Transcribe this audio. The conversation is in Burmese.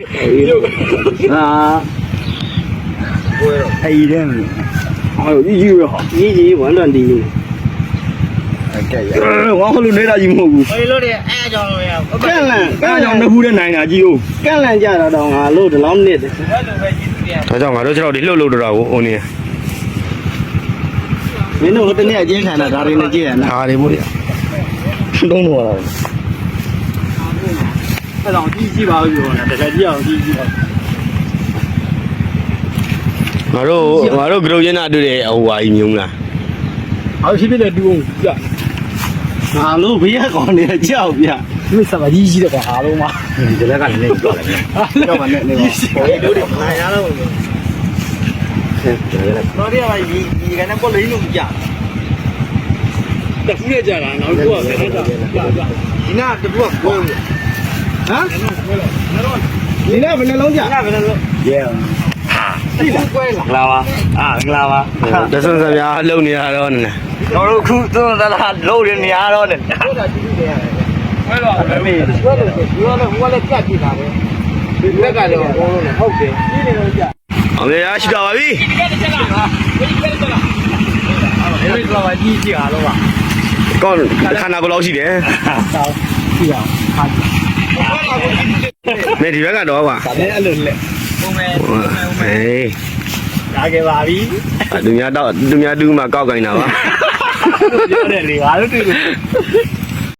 ဟာအဲ့ဒီနဲ့အော်ကြီးကြီးရောကြီးကြီး120ကဲရဝါဟလို့နေတာကြီးမဟုတ်ဘူးဘယ်လိုလဲအဲအကြောင်းလို့ရကန့်လန့်အဲ့ကြောင့်နှစ်ခုနဲ့နိုင်တာကြီးဟုတ်ကန့်လန့်ကြတာတော့ငါလို့ဒီလောက်နစ်တယ်ဘယ်လိုပဲကြီးသူတွေကဒါကြောင့်ငါတို့ကျွန်တော်ဒီလှုပ်လှုပ်တော့တာကိုအိုနေမင်းတို့ဟိုတနေ့အကျင်းခံတာဒါတွေနဲ့ကြည့်ရနာဟာဒီမို့ရတုံးတော့လာ အဲ့တော့ကြီးကြီးပါဘူးပြောတာတကယ်ကြီးအောင်ကြီးကြီးပါငါတို့ငါတို့ဂရုရင်းနာတွေ့တဲ့ဟိုဟာကြီးမြုံလားအော်ဖြစ်ဖြစ်တဲ့တူအောင်ပြငါလို့ဘေးကကောင်းနေကြောက်ပြမစ်စပါကြီးကြီးတဲ့ကွာအားလုံးမှာဒီလက်ကလည်းနေကြောက်တယ်ကြောက်ပါနဲ့နေပါဟိုတို့တွေနိုင်ရတော့ဘူးတော်တွေကပါဒီဒီကနေပေါ်လိမ့်လို့မကြတခုနဲ့ကြာတာနောက်တစ်ခုကလည်းကြာကြာကြာဒီနာတပူကကိုယ် ဟမ်ဒီနေ့ဘယ်နှလုံးကြဒီနာဘယ်လိုရဲသိလားကွဲလားလာပါအာမင်္ဂလာပါတဆန်စများလှုပ်နေရတော့နည်းတော်တို့ခုသွန်သလားလို့ရနေရတော့တယ်ဟုတ်တာကြည့်နေရတယ်ဘယ်တော့မမေးဘယ်လိုလဲဒီကတော့ဟိုကလည်းကြက်ကြည့်တာပဲဒီဘက်ကလည်းအကုန်လုံးနဲ့ဟုတ်တယ်ကြီးနေတော့ကြအောင်ရရှိတော့ပါပြီအဲ့ဒီတော့ကြီးကြီးအားလုံးပါကောင်းခန္ဓာကိုယ်လောက်ရှိတယ်တောင်းကြည့်အောင်ဟာ မင်းဒီဘက်ကတော့ကွာဒါလည်းအဲ့လိုလက်ပုံမဲ့ဟေးလာခဲ့ပါပြီသူများတော့သူများတူးမှကောက်ကင်တာပါပြောတယ်လေငါတို့တွေ့လို့